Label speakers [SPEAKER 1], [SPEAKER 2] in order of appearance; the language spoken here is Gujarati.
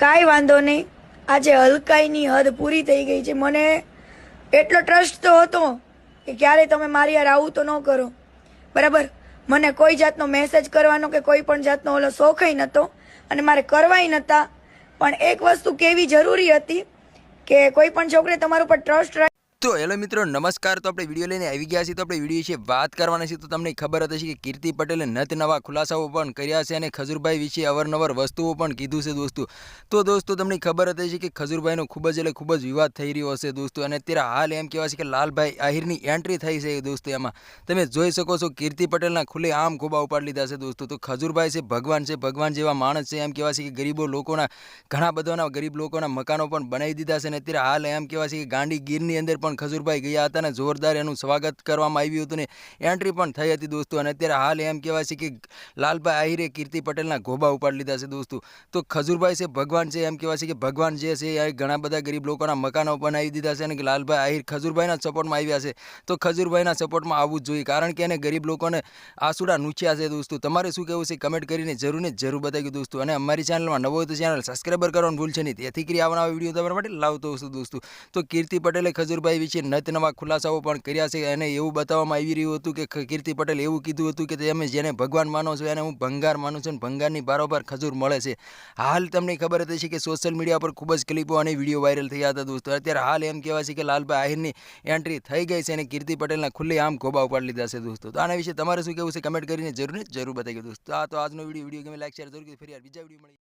[SPEAKER 1] કાંઈ વાંધો નહીં. આજે હલકાઈની હદ પૂરી થઈ ગઈ છે. મને એટલો ટ્રસ્ટ તો હતો કે ક્યારે તમે મારી યાર આવું તો ન કરો. બરાબર? મને કોઈ જાતનો મેસેજ કરવાનો કે કોઈ પણ જાતનો ઓલો શોખય નહોતો અને મારે કરવાય નહોતા પણ એક વસ્તુ કેવી જરૂરી હતી કે કોઈ પણ છોકરે તમારા ઉપર ટ્રસ્ટ
[SPEAKER 2] તો હેલો મિત્રો, નમસ્કાર. તો આપણે વીડિયો લઈને આવી ગયા છીએ. તો આપણે વીડિયો વિશે વાત કરવાના છે તો તમને ખબર હતી કે કીર્તિ પટેલે નત નવા ખુલાસાઓ પણ કર્યા છે અને ખજૂરભાઈ વિશે અવારનવાર વસ્તુઓ પણ કીધું છે દોસ્તો. તો દોસ્તો, તમને ખબર હતી કે ખજૂરભાઈનો ખૂબ જ એટલે ખૂબ જ વિવાદ થઈ રહ્યો હશે દોસ્તો. અને અત્યારે હાલ એમ કહેવાય છે કે લાલભાઈ આહિરની એન્ટ્રી થઈ છે દોસ્તો એમાં. તમે જોઈ શકો છો કીર્તિ પટેલના ખુલ્લે આમ ખોબા ઉપાડી લીધા છે દોસ્તો. તો ખજૂરભાઈ છે, ભગવાન છે, ભગવાન જેવા માણસ છે એમ કહેવાય છે કે ગરીબો લોકોના, ઘણા બધાના ગરીબ લોકોના મકાનો પણ બનાવી દીધા છે. અને અત્યારે હાલ એમ કહેવાય છે કે ગાંડી ગીરની અંદર પણ ખજૂરભાઈ ગયા હતા અને જોરદાર એનું સ્વાગત કરવામાં આવ્યું હતું ને એન્ટ્રી પણ થઈ હતી દોસ્તો. અને અત્યારે હાલ એમ કહેવાય છે કે લાલભાઈ આહિરે કીર્તિ પટેલના ગોબા ઉપાડી લીધા છે દોસ્તો. તો ખજૂરભાઈ છે, ભગવાન છે, એમ કહેવાય છે કે ભગવાન જે છે એ ઘણા બધા ગરીબ લોકોના મકાનો બનાવી દીધા છે અને લાલભાઈ આહિર ખજૂરભાઈના સપોર્ટમાં આવ્યા છે. તો ખજૂરભાઈના સપોર્ટમાં આવવું જ જોઈએ કારણ કે એને ગરીબ લોકોને આસુડા નૂચ્યા છે દોસ્તો. તમારે શું કહેવું છે કમેન્ટ કરીને જરૂર ને જરૂર બતાવી દોસ્તો. અને અમારી ચેનલમાં નવો તો ચેનલ સબસ્ક્રાઈબર કરવાનું ભૂલશે નહીં. તેથી કરી આવવાના વીડિયો તમારા માટે લાવતો હશું દોસ્તો. તો કીર્તિ પટેલે ખજૂરભાઈ વિશે નત નવા ખુલાસાઓ પણ કર્યા છે અને એવું બતાવવામાં આવી રહ્યું હતું કે કીર્તિ પટેલ એવું કીધું હતું કે તમે જેને ભગવાન માનો છો એને હું ભંગાર માનું છું અને ભંગારની બારોબાર ખજૂર મળે છે. હાલ તમને ખબર હતી છે કે સોશિયલ મીડિયા પર ખૂબ જ ક્લિપો અને વીડિયો વાયરલ થયા હતા દોસ્તો. અત્યારે હાલ એમ કહેવાય છે કે લાલભાઈ આહિરની એન્ટ્રી થઈ ગઈ છે અને કીર્તિ પટેલના ખુલ્લે આમ ખોબા ઉપાડી લીધા છે દોસ્તો. તો આના વિશે તમારે શું કહેવું છે? કમેન્ટ કરીને જરૂર જરૂર બતાવી દોસ્તો. આ તો આજનો વીડિયો વીડિયો ગમે લાઈક શેર જરૂર ફરી બીજા વીડિયો મળી.